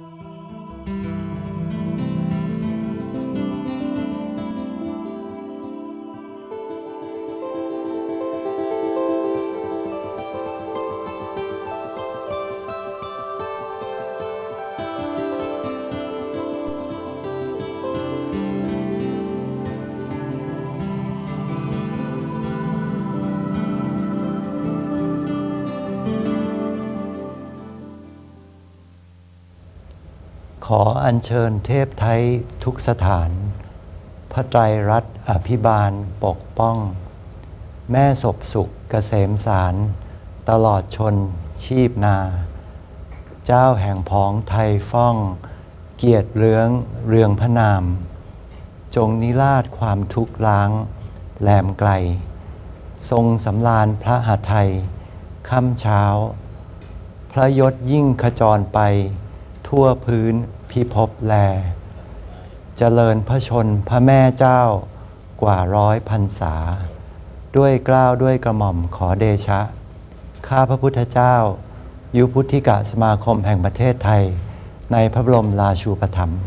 Oh. ขออัญเชิญเทพไทยทุกสถาน พระไตรรัตน์อภิบาลปกป้อง แม่ศพสุขเกษมสาร ตลอดชนชีพนา เจ้าแห่งพ้องไทยฟ้อง เกียรติเรืองเรืองพระนาม จงนิราชความทุกข์ล้าง แหลมไกล ทรงสำราญพระหทัยค่ำเช้า พระยศยิ่งขจรไป ทั่วพื้นพิภพแล เจริญพระชนพระแม่เจ้ากว่าร้อยพันษา ด้วยเกล้าวด้วยกระหม่อมขอเดชะ ข้าพระพุทธเจ้า ยุพุทธิกะสมาคมแห่งประเทศไทย ในพระบรมราชูปถัมภ์